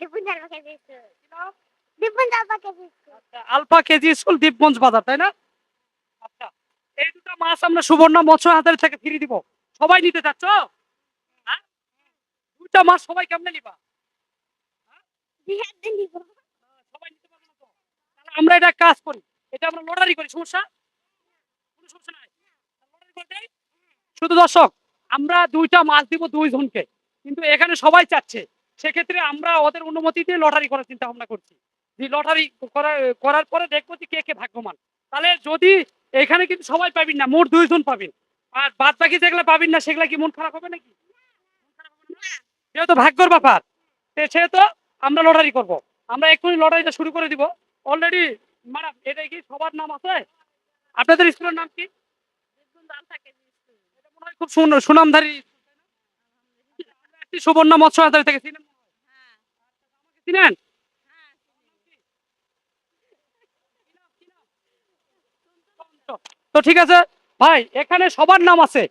KG school KG school আচ্ছা, KG school Dwipganj বাজার তাই না? আচ্ছা এই দুটো মাছ আমরা সুবর্ণ মৎস্য হাতের থেকে ফিরে দিব। সবাই নিতে চাচ্ছ? হ্যাঁ? দুটা মাছ সবাই কেমনে নিবা? বিহার দিন দিব সবাই নিতে পারবে না তো? তাহলে আমরা এটা কাজ করি এটা আমরা লটারি করি সমস্যা? কোনো সমস্যা নাই? লটারি করে দেই? শুধু দর্শক আমরা দুইটা মাছ দিব দুইজনকে কিন্তু এখানে সবাই চাচ্ছে। সেক্ষেত্রে আমরা ওদের অনুমতি দিয়ে লটারি করার চিন্তা ভাবনা করছি। যে লটারি করার পরে দেখব যে কে কে ভাগ্যবান তাহলে যদি এখানে কিন্তু সবাই পাবেন না মোট দুইজন পাবেন আর বাদ বাকি যেগুলো পাবেন না সেগুলা কি মন খারাপ হবে নাকি? যেহেতু ভাগ্যর ব্যাপার সেহেতু আমরা লটারি করব। আমরা এক্ষুনি লটারিটা শুরু করে দিব। অলরেডি ম্যাডাম এটা কি সবার নাম আছে? আপনাদের স্কুলের নাম কি? মনে হয় খুব সুন- সুনামধারী সুবর্ণ মৎস্য হাজারি থেকে চিনেন? তো ঠিক আছে, ভাই, এখানে সবার নাম আছে।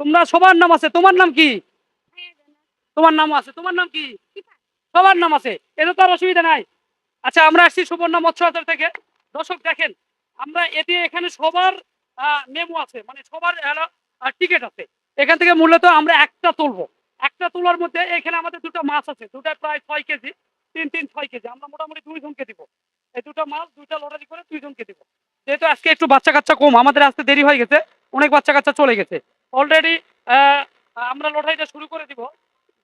তোমরা সবার নাম আছে। তোমার নাম কি? তোমার নাম আছে। তোমার নাম কি? সবার নাম আছে। এটা তো আর অসুবিধা নাই। আচ্ছা আমরা আসছি সুবর্ণ মৎস্য হাজার থেকে। দর্শক, দেখেন, আমরা এতে এখানে সবার মেমো আছে। মানে সবার টিকিট আছে। এখান থেকে মূলত আমরা একটা তুলবো। একটা তোলার মধ্যে এখানে আমাদের দুটো মাছ আছে। দুটা প্রায় ছয় কেজি, তিন তিন, ছয় কেজি। আমরা মোটামুটি দুইজনকে দিব। এই দুটো মাছ, দুইটা লটারি করে দুইজনকে দিব। যেহেতু আজকে একটু বাচ্চা কাচ্চা কম, আমাদের আসতে দেরি হয়ে গেছে, অনেক বাচ্চা কাচ্চা চলে গেছে। অলরেডি আমরা লটারিটা শুরু করে দিব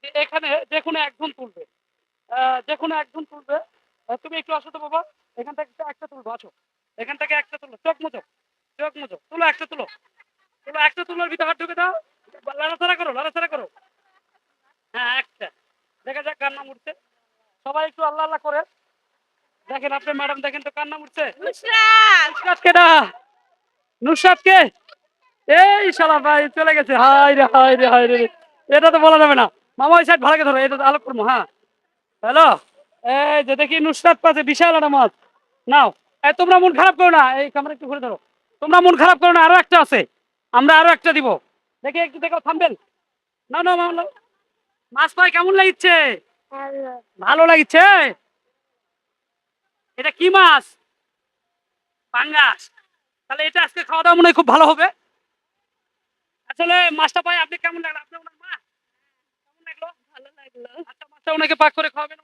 যে এখানে যে কোনো একজন তুলবে। যে কোনো একজন তুলবে। তুমি একটু আসো তো বাবা, এখান থেকে একটা তুলবো, আসো। এখান থেকে একটা তুলো, চোখ মুজো চোখ মুজো, তুলো একটা তুলো। তুলো একটা তুলোর ভিতরে হাত ঢুকে দাও লাড়াছাড়া করো লাড়াছাড়া করো হ্যাঁ একটা দেখা যাক কান্না উঠছে? সবাই একটু আল্লাহ আল্লাহ করে দেখেন আপনি ম্যাডাম দেখেন তো কান্না উঠছে? নুসরাত। কেডা নুসরাত কে? এই শালা ভাই চলে গেছে। হাই রে হাই রে হাই রে এটা তো বলা যাবে না। মামা ওই সাইড ভালো ধরো এটা আলোক করব হ্যাঁ। হ্যালো? এই যে দেখি নুসরাত পাচ্ছে বিশাল একটা মাছ। নাও এই তোমরা মন খারাপ করো না। এই ক্যামেরা একটু ঘুরে ধরো। তোমরা মন খারাপ করো না আরও একটা আছে। আমরা আরও একটা দিব। দেখি একটু দেখো থামবেন না না মামলা মাছ পাই কেমন লাগছে? ভালো। লাগছে? এটা কি মাছ? পাঙ্গাস। তাহলে এটা আজকে খাওয়া দাওয়া মনে হয় খুব ভালো হবে। আসলে মাছটা পাই আপনি কেমন লাগল? আপনার মাছ মা? কেমন লাগল? ভালো লাগল। আচ্ছা মাছটা ওনাকে পাক করে খাওয়াবেন।